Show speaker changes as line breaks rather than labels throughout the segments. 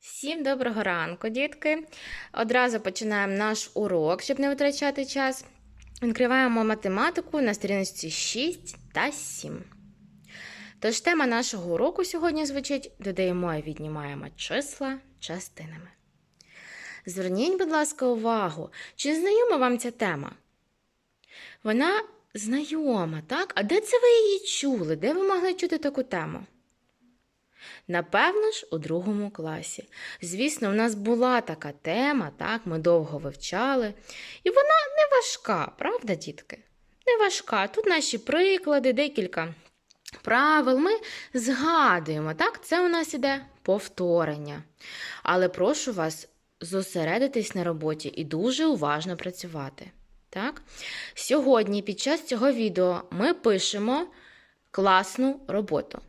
Всім доброго ранку, дітки. Одразу починаємо наш урок, щоб не витрачати час. Відкриваємо математику на сторінці 6 та 7. Тож тема нашого уроку сьогодні звучить: додаємо і віднімаємо числа частинами. Зверніть, будь ласка, увагу, чи знайома вам ця тема? Вона знайома, так? А де це ви її чули? Де ви могли чути таку тему? Напевно ж, у другому класі. Звісно, в нас була така тема, так, ми довго вивчали. І вона не важка, правда, дітки? Не важка. Тут наші приклади, декілька правил. Ми згадуємо, так, це у нас іде повторення. Але прошу вас зосередитись на роботі і дуже уважно працювати. Так? Сьогодні, під час цього відео, ми пишемо класну роботу.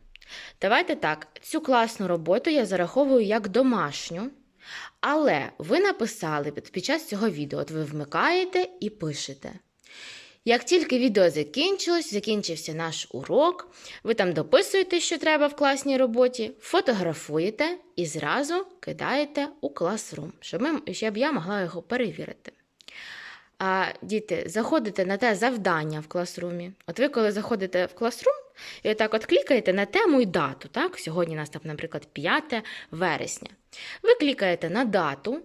Давайте так, цю класну роботу я зараховую як домашню, але ви написали під час цього відео, от ви вмикаєте і пишете. Як тільки відео закінчилось, закінчився наш урок, ви там дописуєте, що треба в класній роботі, фотографуєте і зразу кидаєте у класрум, щоб, щоб я могла його перевірити. А, діти, заходите на те завдання в класрумі. От ви, коли заходите в класрум, і отак от клікаєте на тему і дату. Так? Сьогодні у нас там, наприклад, 5 вересня. Ви клікаєте на дату,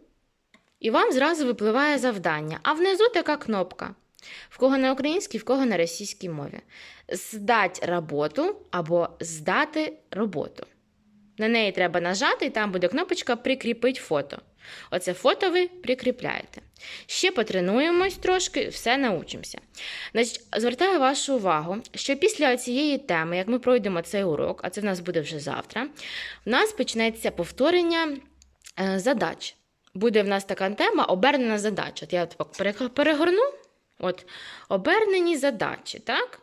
і вам зразу випливає завдання. А внизу така кнопка. В кого на українській, в кого на російській мові. Здать роботу або здати роботу. На неї треба нажати, і там буде кнопочка Прикріпить фото. Оце фото ви прикріпляєте. Ще потренуємось трошки, все научимося. Значить, звертаю вашу увагу, що після цієї теми, як ми пройдемо цей урок, а це в нас буде вже завтра, у нас почнеться повторення е, задач. Буде в нас така тема обернена задача. От я перегорну, от обернені задачі, так?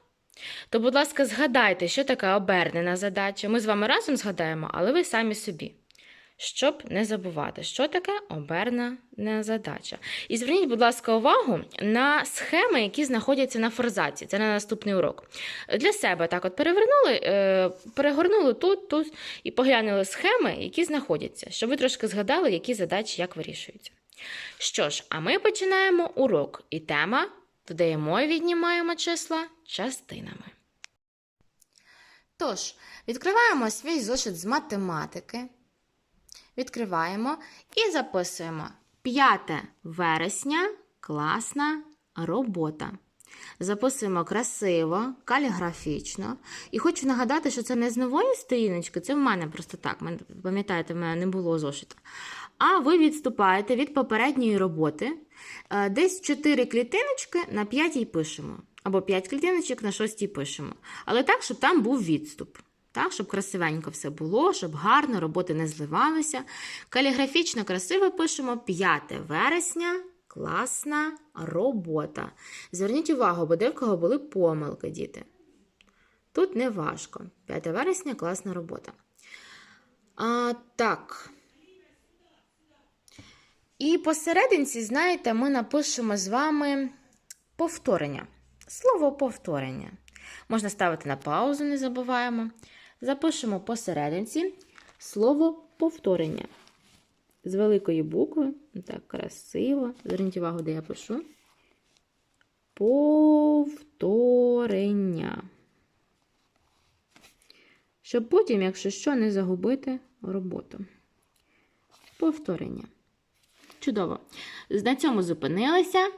То, будь ласка, згадайте, що таке обернена задача. Ми з вами разом згадаємо, але ви самі собі. Щоб не забувати, що таке обернена задача. І зверніть, будь ласка, увагу на схеми, які знаходяться на форзаці. Це на наступний урок. Для себе так от перевернули, е, перегорнули тут, тут і поглянули схеми, які знаходяться, щоб ви трошки згадали, які задачі як вирішуються. Що ж, а ми починаємо урок. І тема додаємо і віднімаємо числа частинами. Тож, відкриваємо свій зошит з математики. Відкриваємо і записуємо 5 вересня класна робота. Записуємо красиво, каліграфічно. І хочу нагадати, що це не з нової сторіночки, це в мене просто так. Пам'ятаєте, в мене не було зошита. А ви відступаєте від попередньої роботи. Десь 4 клітиночки на 5 пишемо. Або 5 клітиночок на 6 пишемо. Але так, щоб там був відступ. Так, щоб красивенько все було, щоб гарно роботи не зливалися. Каліграфічно красиво пишемо 5 вересня. Класна робота. Зверніть увагу, бо де кого були помилки, діти. Тут не важко. 5 вересня класна робота. А, Так. І посерединці, знаєте, ми напишемо з вами повторення. Слово повторення. Можна ставити на паузу, не забуваємо. Запишемо посерединці слово повторення. З великої букви, так, красиво. Зверніть увагу, де я пишу. Повторення. Щоб потім, якщо що, не загубити роботу. Повторення. Чудово. На цьому зупинилися.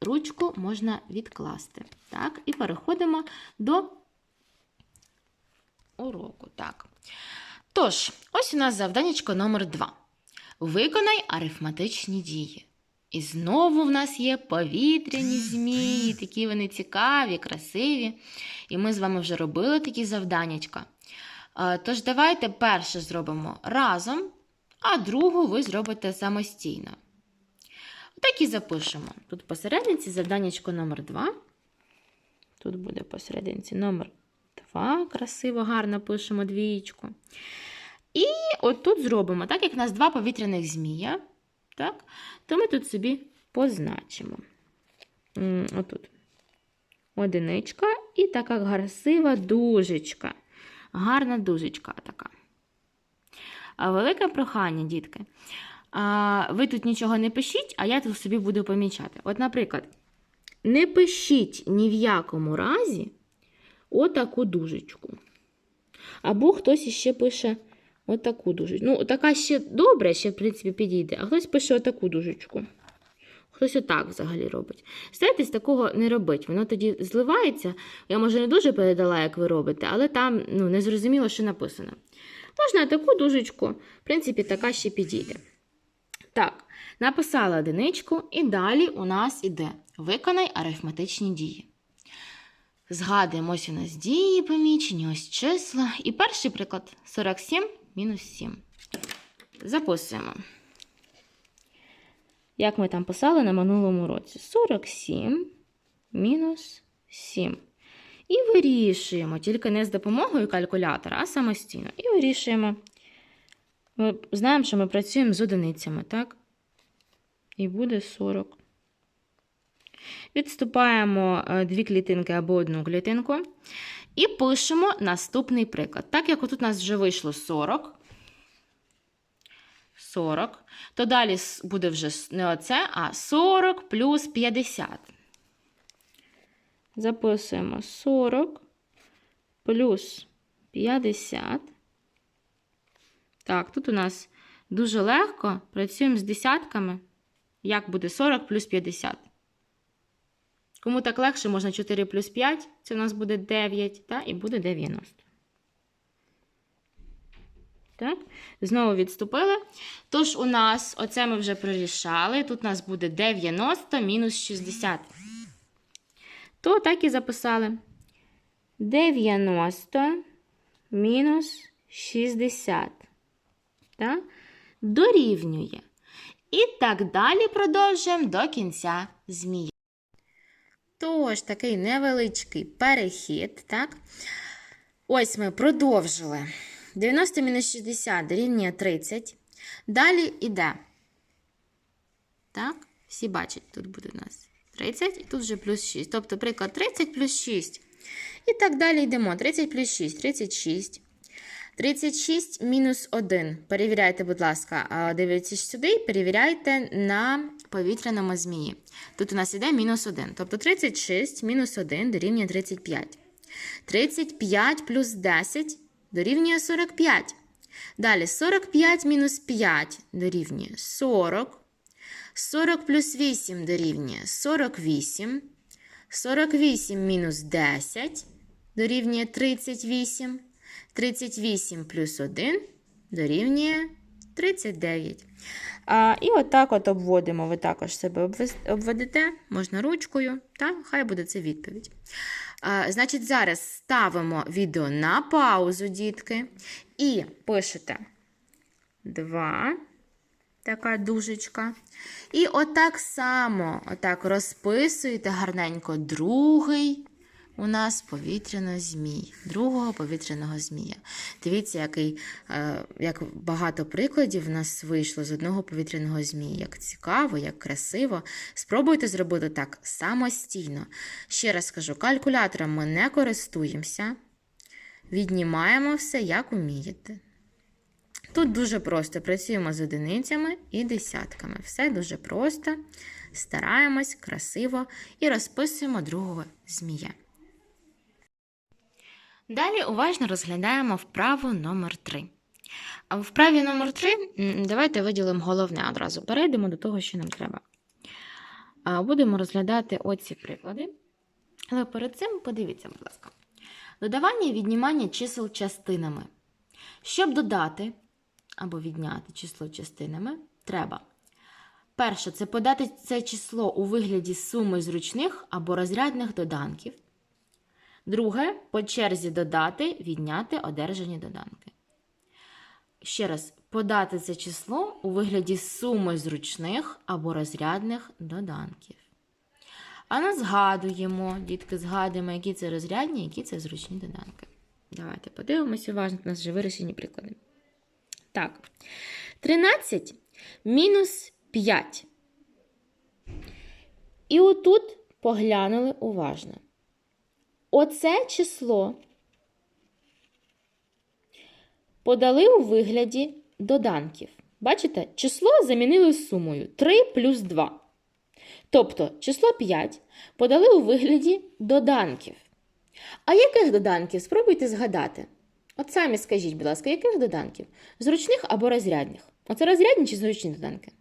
Ручку можна відкласти. Так, і переходимо до уроку. Так. Тож, ось у нас завданнячко номер 2. Виконай арифметичні дії. І знову в нас є повітряні змії, такі вони цікаві, красиві. І ми з вами вже робили такі завданнячка. Тож, давайте перше зробимо разом, а другу ви зробите самостійно. Так і запишемо. Тут посерединці завданнячко номер 2. Тут буде посерединці номер 2. Красиво, гарно пишемо двієчку. І от тут зробимо, так як у нас два повітряних змія, так, то ми тут собі позначимо. Отут. Одиничка і така красива дужечка. Гарна дужечка така. А велике прохання, дітки. А, ви тут нічого не пишіть, а я тут собі буду помічати. От, наприклад, не пишіть ні в якому разі отаку дужечку. Або хтось іще пише отаку дужечку. Ну, така ще добре, ще, в принципі, підійде, а хтось пише отаку дужечку. Хтось отак взагалі робить. Старайтесь такого не робити. Воно тоді зливається. Я, може, не дуже передала, як ви робите, але там ну, не зрозуміло, що написано. Можна таку дужечку, в принципі, така ще підійде. Так, написала одиничку, і далі у нас іде виконай арифметичні дії. Згадуємо, ось у нас дії помічені, ось числа. І перший приклад 47 мінус 7. Записуємо. Як ми там писали на минулому році? 47 мінус 7. І вирішуємо, тільки не з допомогою калькулятора, а самостійно. І вирішуємо. Ми знаємо, що ми працюємо з одиницями, так? І буде 40. Відступаємо е, дві клітинки або одну клітинку. І пишемо наступний приклад. Так як отут у нас вже вийшло 40. 40, то далі буде вже не оце, а 40 плюс 50. Записуємо 40 плюс 50. Так, тут у нас дуже легко. Працюємо з десятками. Як буде 40 плюс 50? Кому так легше, можна 4 плюс 5. Це у нас буде 9, та, і буде 90. Так, знову відступили. Тож у нас, оце ми вже прорішали. Тут у нас буде 90 мінус 60. То так і записали. 90 мінус 60. Так? Дорівнює. І так далі продовжуємо до кінця змії. Тож, такий невеличкий перехід, так? Ось ми продовжили. 90 мінус 60 дорівнює 30. Далі іде. Так, всі бачать, тут буде у нас 30, і тут вже плюс 6. Тобто, приклад 30 плюс 6. І так далі йдемо. 30 плюс 6, 36. 36 мінус 1. Перевіряйте, будь ласка, дивіться сюди і перевіряйте на повітряному змії. Тут у нас іде мінус 1. Тобто 36 мінус 1 дорівнює 35. 35 плюс 10 дорівнює 45. Далі 45 мінус 5 дорівнює 40. 40 плюс 8 дорівнює 48. 48 мінус 10 дорівнює 38. 38 плюс 1 дорівнює 39. А, і отак от обводимо. Ви також себе обведете, можна ручкою, та хай буде це відповідь. А, значить, зараз ставимо відео на паузу, дітки, і пишете 2, така дужечка. І отак само, отак розписуєте гарненько другий у нас повітряно змій, другого повітряного змія. Дивіться, який, е, як багато прикладів в нас вийшло з одного повітряного змія. Як цікаво, як красиво. Спробуйте зробити так самостійно. Ще раз кажу, калькулятором ми не користуємося. Віднімаємо все, як умієте. Тут дуже просто працюємо з одиницями і десятками. Все дуже просто. Стараємось красиво і розписуємо другого змія. Далі уважно розглядаємо вправу номер 3. А вправі номер 3 давайте виділимо головне одразу. Перейдемо до того, що нам треба. Будемо розглядати оці приклади. Але перед цим подивіться, будь ласка. Додавання і віднімання чисел частинами. Щоб додати або відняти число частинами, треба. Перше, це подати це число у вигляді суми зручних або розрядних доданків. Друге, по черзі додати, відняти одержані доданки. Ще раз, подати це число у вигляді суми зручних або розрядних доданків. А ми згадуємо, дітки, згадуємо, які це розрядні, які це зручні доданки. Давайте подивимося уважно, у нас вже вирішені приклади. Так, 13 мінус 5. І отут поглянули уважно. Оце число подали у вигляді доданків. Бачите, число замінили сумою 3 плюс 2. Тобто число 5 подали у вигляді доданків. А яких доданків? Спробуйте згадати. От самі скажіть, будь ласка, яких доданків? Зручних або розрядних? Оце розрядні чи зручні доданки?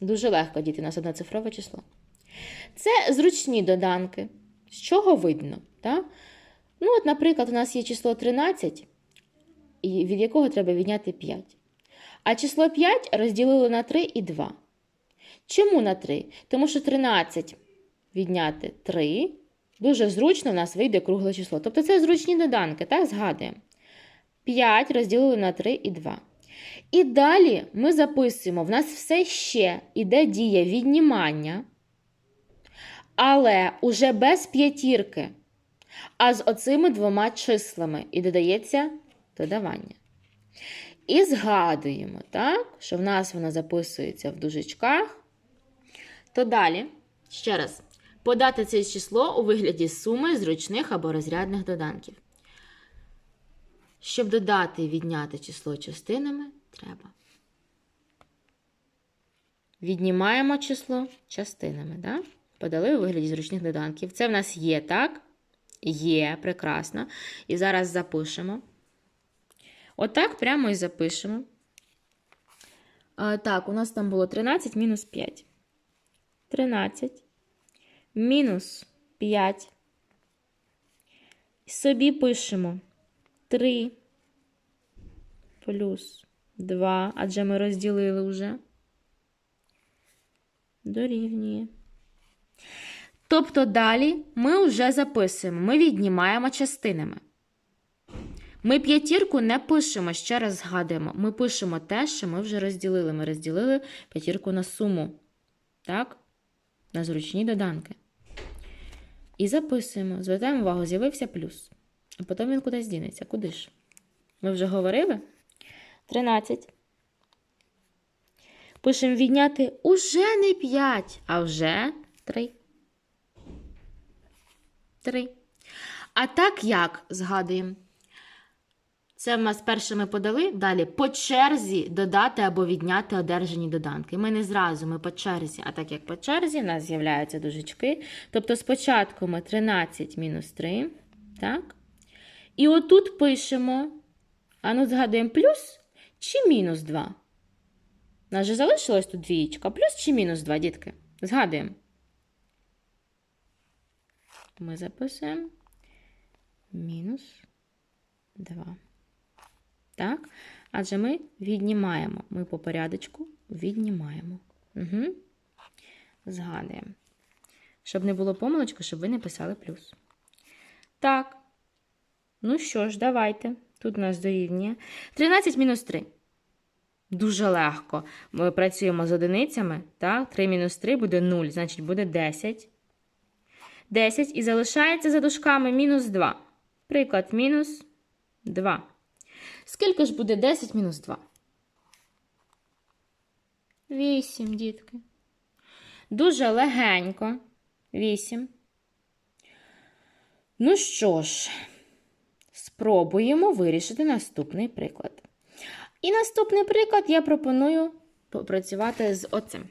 Дуже легко діти, у нас одноцифрове число. Це зручні доданки. З чого видно? Так? Ну, от, наприклад, у нас є число 13, від якого треба відняти 5. А число 5 розділили на 3 і 2. Чому на 3? Тому що 13 відняти 3. Дуже зручно в нас вийде кругле число. Тобто це зручні доданки, так? Згадуємо. 5 розділили на 3 і 2. І далі ми записуємо, в нас все ще іде дія віднімання, але уже без п'ятірки, а з оцими двома числами і додається додавання. І згадуємо, так, що в нас вона записується в дужечках. То далі, ще раз, подати це число у вигляді суми зручних або розрядних доданків. Щоб додати і відняти число частинами, треба. Віднімаємо число частинами. Да? Подали у вигляді зручних доданків. Це в нас є, так? Є, прекрасно. І зараз запишемо. Отак прямо і запишемо. А, так, у нас там було 13 мінус 5. 13 мінус 5. Собі пишемо 3 плюс 2, адже ми розділили вже. Дорівнює. Тобто далі ми вже записуємо, ми віднімаємо частинами. Ми п'ятірку не пишемо, ще раз згадуємо. Ми пишемо те, що ми вже розділили. Ми розділили п'ятірку на суму. Так? На зручні доданки. І записуємо. Звертаємо увагу, з'явився плюс. А потім він кудись дінеться. Куди ж? Ми вже говорили? 13. Пишемо відняти уже не 5, а вже 3. 3. А так як згадуємо? Це в нас перше ми подали. Далі по черзі додати або відняти одержані доданки. Ми не зразу, ми по черзі. А так як по черзі, в нас з'являються дужечки. Тобто спочатку ми 13 мінус 3. Так? І отут пишемо. А ну згадуємо плюс чи мінус 2. У нас же залишилось тут двієчка. Плюс чи мінус 2, дітки? Згадуємо. Ми записуємо мінус 2. Так? Адже ми віднімаємо. Ми по порядочку віднімаємо. Угу. Згадуємо. Щоб не було помилочки, щоб ви не писали плюс. Так. Ну що ж, давайте. Тут у нас дорівнює. 13 мінус 3. Дуже легко. Ми працюємо з одиницями. Так? 3 мінус 3 буде 0, значить буде 10. 10 і залишається за дужками мінус 2. Приклад мінус 2. Скільки ж буде 10 мінус 2? 8, дітки. Дуже легенько. 8. Ну що ж, спробуємо вирішити наступний приклад. І наступний приклад я пропоную попрацювати з оцим.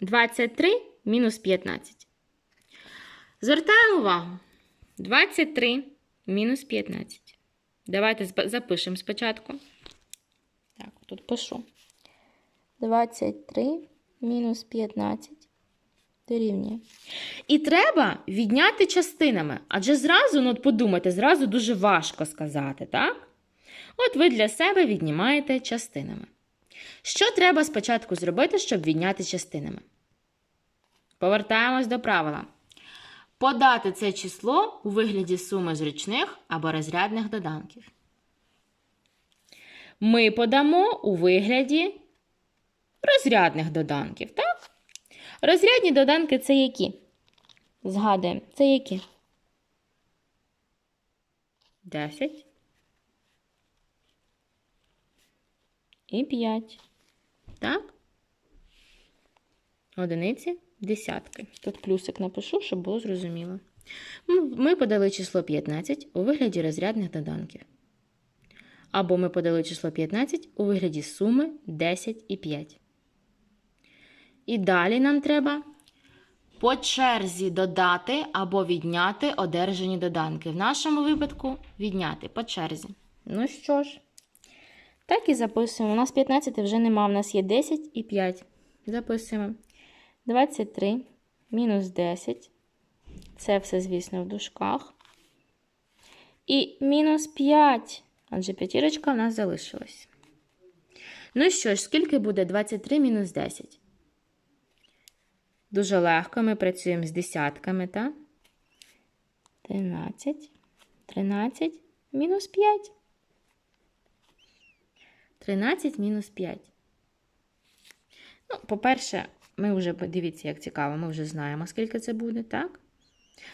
23 мінус 15. Звертаємо увагу. 23 мінус 15. Давайте запишемо спочатку. Так, тут пишу. 23 мінус 15 дорівнює. І треба відняти частинами. Адже зразу, ну от подумайте, зразу дуже важко сказати, так? От ви для себе віднімаєте частинами. Що треба спочатку зробити, щоб відняти частинами? Повертаємось до правила. Подати це число у вигляді суми зручних або розрядних доданків. Ми подамо у вигляді розрядних доданків, так? Розрядні доданки це які? Згадуємо, це які? 10 і 5. Так? Одиниці десятки. Тут плюсик напишу, щоб було зрозуміло. Ми подали число 15 у вигляді розрядних доданків. Або ми подали число 15 у вигляді суми 10 і 5. І далі нам треба по черзі додати або відняти одержані доданки. В нашому випадку відняти по черзі. Ну що ж, так і записуємо. У нас 15 вже нема, у нас є 10 і 5. Записуємо. 23 мінус 10. Це все, звісно, в дужках. І мінус 5. Адже п'ятірочка в нас залишилась. Ну що ж, скільки буде 23 мінус 10? Дуже легко ми працюємо з десятками, так? 13, 13, мінус 5. 13 мінус 5. Ну, по-перше, ми вже, дивіться, як цікаво, ми вже знаємо, скільки це буде, так?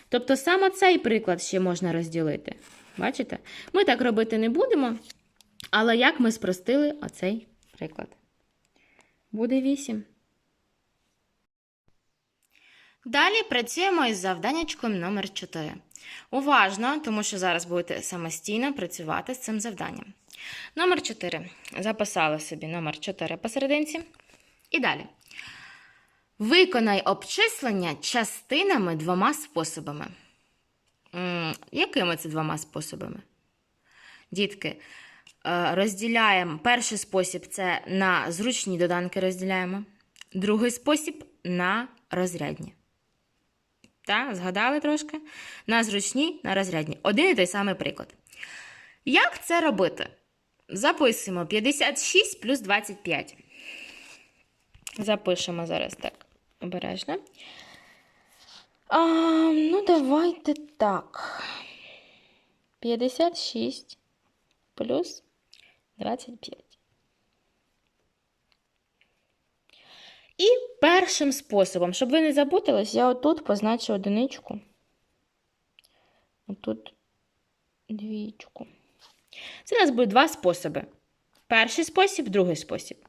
Тобто саме цей приклад ще можна розділити. Бачите? Ми так робити не будемо, але як ми спростили оцей приклад? Буде 8. Далі працюємо із завданнячком номер 4. Уважно, тому що зараз будете самостійно працювати з цим завданням. Номер 4. Записали собі номер 4 посерединці. І далі. Виконай обчислення частинами двома способами. М, Якими це двома способами? Дітки, е, розділяємо перший спосіб це на зручні доданки розділяємо, другий спосіб на розрядні. Так, згадали трошки? На зручні, на розрядні. Один і той самий приклад. Як це робити? Записуємо 56 плюс 25. Запишемо зараз так обережно. А, ну, давайте так. 56 плюс 25. І першим способом, щоб ви не запутались, я отут позначу одиничку. Отут двічку. Це у нас буде два способи. Перший спосіб, другий спосіб.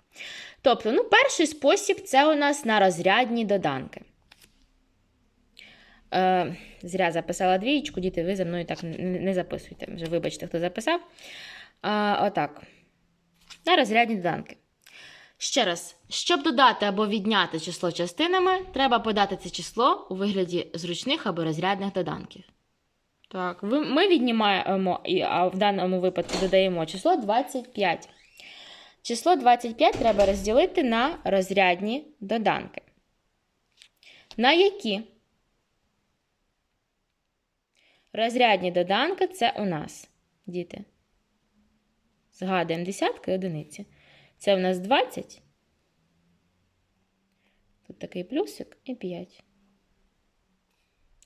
Тобто, ну, перший спосіб це у нас на розрядні доданки. Е, зря записала двієчку, діти, ви за мною так не, записуйте. Вже вибачте, хто записав. А, отак. На розрядні доданки. Ще раз, щоб додати або відняти число частинами, треба подати це число у вигляді зручних або розрядних доданків. Так, ми віднімаємо, а в даному випадку додаємо число 25. Число 25 треба розділити на розрядні доданки. На які? Розрядні доданки це у нас, діти. Згадуємо десятки і одиниці. Це у нас 20. Тут такий плюсик і 5.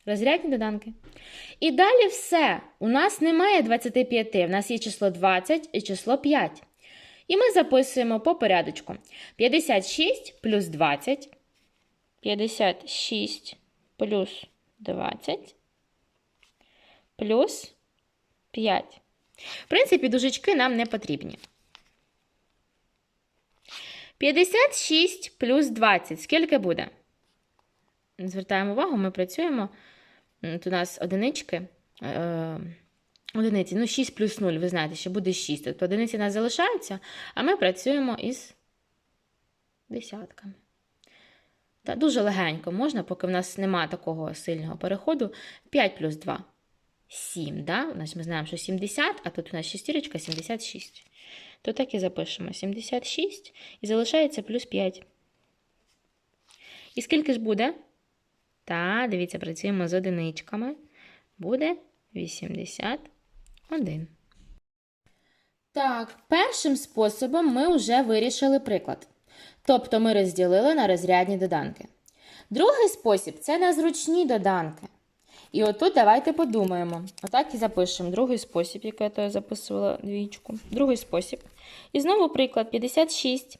Розрядні доданки. І далі все. У нас немає 25. У нас є число 20 і число 5. І ми записуємо по порядочку. 56 плюс 20. 56 плюс 20 плюс 5. В принципі, дужечки нам не потрібні. 56 плюс 20. Скільки буде? Звертаємо увагу, ми працюємо. Тут у нас одинички. Одиниці. Ну, 6 плюс 0, ви знаєте, що буде 6. Тобто одиниці нас залишаються, а ми працюємо із десятками. Та, дуже легенько можна, поки в нас немає такого сильного переходу. 5 плюс 2 7. Да? Значить, ми знаємо, що 70, а тут у нас шестірочка 76. То так і запишемо 76 і залишається плюс 5. І скільки ж буде? Та, дивіться, працюємо з одиничками. Буде 81. Так, першим способом ми вже вирішили приклад. Тобто ми розділили на розрядні доданки. Другий спосіб це на зручні доданки. І отут давайте подумаємо. Отак і запишемо другий спосіб, який я то записувала двічку. Другий спосіб. І знову приклад 56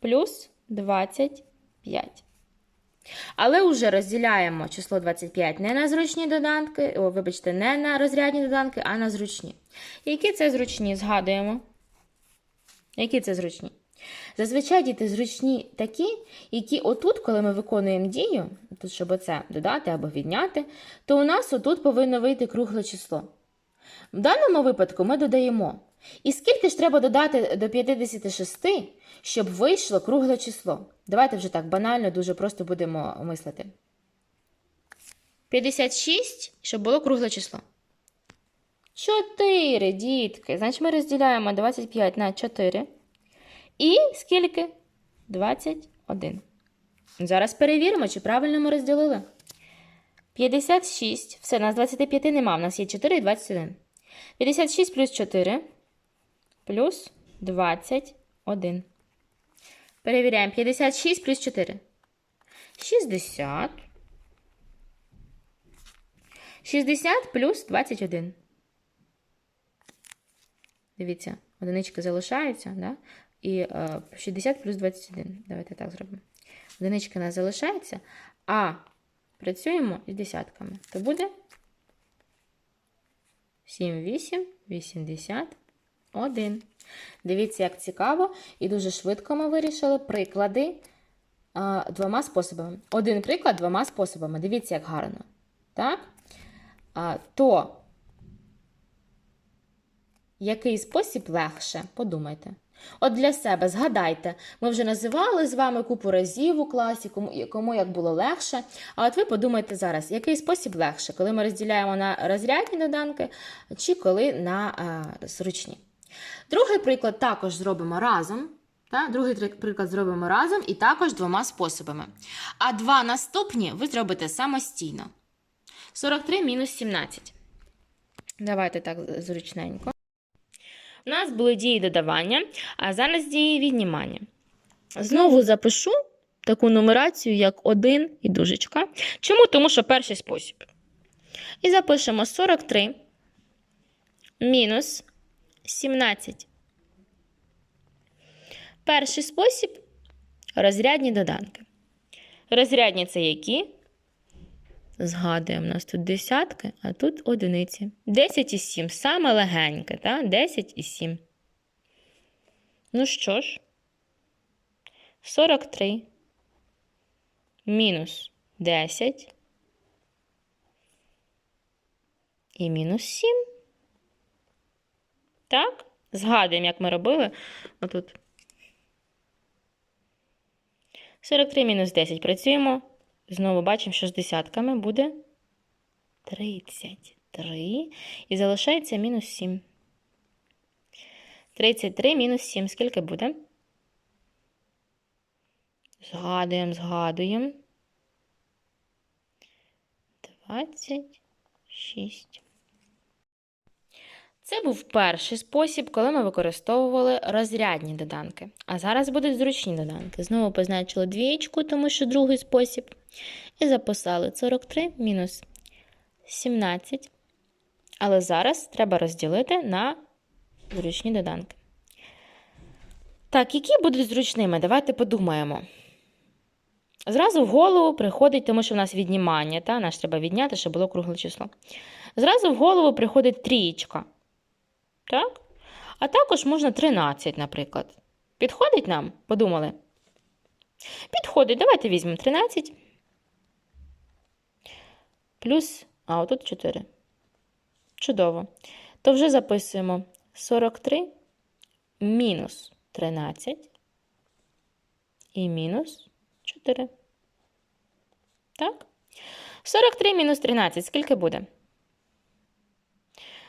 плюс 25. Але вже розділяємо число 25 не на зручні доданки, о, вибачте, не на розрядні доданки, а на зручні. Які це зручні? Згадуємо. Які це зручні? Зазвичай діти зручні такі, які отут, коли ми виконуємо дію, тут, щоб оце додати або відняти, то у нас отут повинно вийти кругле число. В даному випадку ми додаємо І скільки ж треба додати до 56, щоб вийшло кругле число? Давайте вже так банально, дуже просто будемо мислити. 56, щоб було кругле число. 4, дітки. Значить, ми розділяємо 25 на 4. І скільки? 21. Зараз перевіримо, чи правильно ми розділили. 56. Все, у нас 25 нема. У нас є 4 і 21. 56 плюс 4 плюс 21. Перевіряємо. 56 плюс 4. 60. 60 плюс 21. Дивіться, одинички залишаються, да? І е, 60 плюс 21. Давайте так зробимо. Одинички у нас залишається, а працюємо із десятками. То буде 7, 8, 81. Дивіться, як цікаво, і дуже швидко ми вирішили приклади а, двома способами. Один приклад двома способами. Дивіться, як гарно. Так? А, то який спосіб легше? Подумайте. От для себе згадайте, ми вже називали з вами купу разів у класі, кому, кому як було легше. А от ви подумайте зараз, який спосіб легше, коли ми розділяємо на розрядні доданки чи коли на а, зручні. Другий приклад також зробимо разом. Та? Другий приклад зробимо разом і також двома способами. А два наступні ви зробите самостійно. 43 мінус 17. Давайте так зручненько. У нас були дії додавання, а зараз дії віднімання. Знову запишу таку нумерацію, як 1 і дужечка. Чому? Тому що перший спосіб. І запишемо 43 мінус 17. Перший спосіб розрядні доданки. Розрядні це які? Згадуємо, у нас тут десятки, а тут одиниці. 10 і 7. Саме легеньке, так? 10 і 7. Ну що ж, 43 мінус 10 і мінус 7. Так? Згадуємо, як ми робили. Отут. 43 мінус 10. Працюємо. Знову бачимо, що з десятками буде 33. І залишається мінус 7. 33 мінус 7. Скільки буде? Згадуємо, згадуємо. 26. Це був перший спосіб, коли ми використовували розрядні доданки. А зараз будуть зручні доданки. Знову позначили двієчку, тому що другий спосіб. І записали 43 мінус 17. Але зараз треба розділити на зручні доданки. Так, які будуть зручними? Давайте подумаємо. Зразу в голову приходить, тому що в нас віднімання, та? Наш треба відняти, щоб було кругле число. Зразу в голову приходить трієчка. Так? А також можна 13, наприклад. Підходить нам? Подумали? Підходить. Давайте візьмемо 13. Плюс, а отут 4. Чудово. То вже записуємо 43 мінус 13 і мінус 4. Так? 43 мінус 13. Скільки буде?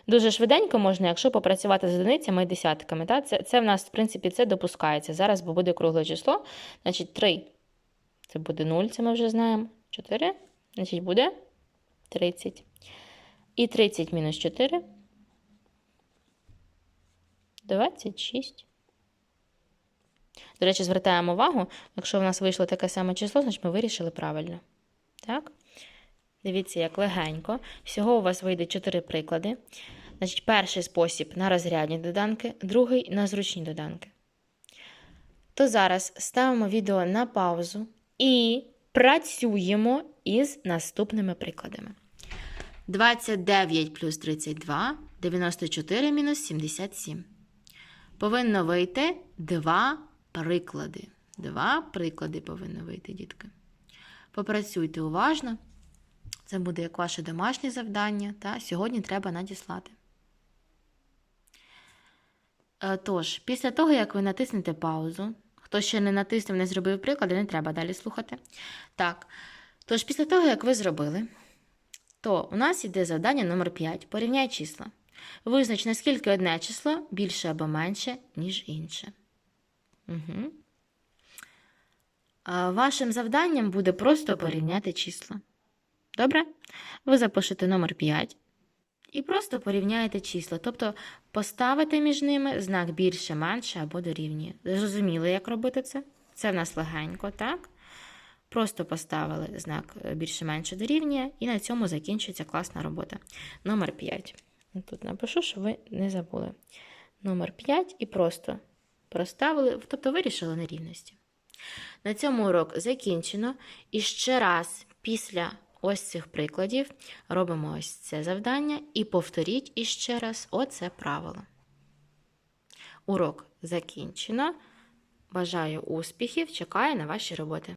Дуже швиденько можна, якщо попрацювати з одиницями і десятками. Так? Це, це в нас, в принципі, це допускається. Зараз бо буде кругле число. Значить, 3. Це буде 0, це ми вже знаємо. 4. Значить, буде 30. І 30 мінус 4. 26. До речі, звертаємо увагу, якщо в нас вийшло таке саме число, значить ми вирішили правильно. Так? Дивіться, як легенько. Всього у вас вийде 4 приклади. Значить, перший спосіб на розрядні доданки, другий на зручні доданки. То зараз ставимо відео на паузу і працюємо із наступними прикладами. 29 плюс 32, 94 мінус 77. Повинно вийти два приклади. Два приклади повинно вийти, дітки. Попрацюйте уважно. Це буде як ваше домашнє завдання, та сьогодні треба надіслати. Е, Тож, після того, як ви натиснете паузу, хто ще не натиснув, не зробив приклади, не треба далі слухати. Так. Тож, після того, як ви зробили, то у нас йде завдання номер 5. Порівняй числа. Визнач, наскільки одне число більше або менше, ніж інше. Угу. Вашим завданням буде просто порівняти числа. Добре? Ви запишете номер 5 і просто порівняєте числа. Тобто поставите між ними знак більше, менше або дорівнює. Зрозуміли, як робити це? Це в нас легенько, так? Просто поставили знак е, більше менше дорівнює, і на цьому закінчується класна робота. Номер 5. Тут напишу, щоб ви не забули. Номер 5 і просто проставили, тобто вирішили нерівності. На цьому урок закінчено. І ще раз після ось цих прикладів робимо ось це завдання і повторіть іще раз оце правило. Урок закінчено. Бажаю успіхів, чекаю на ваші роботи.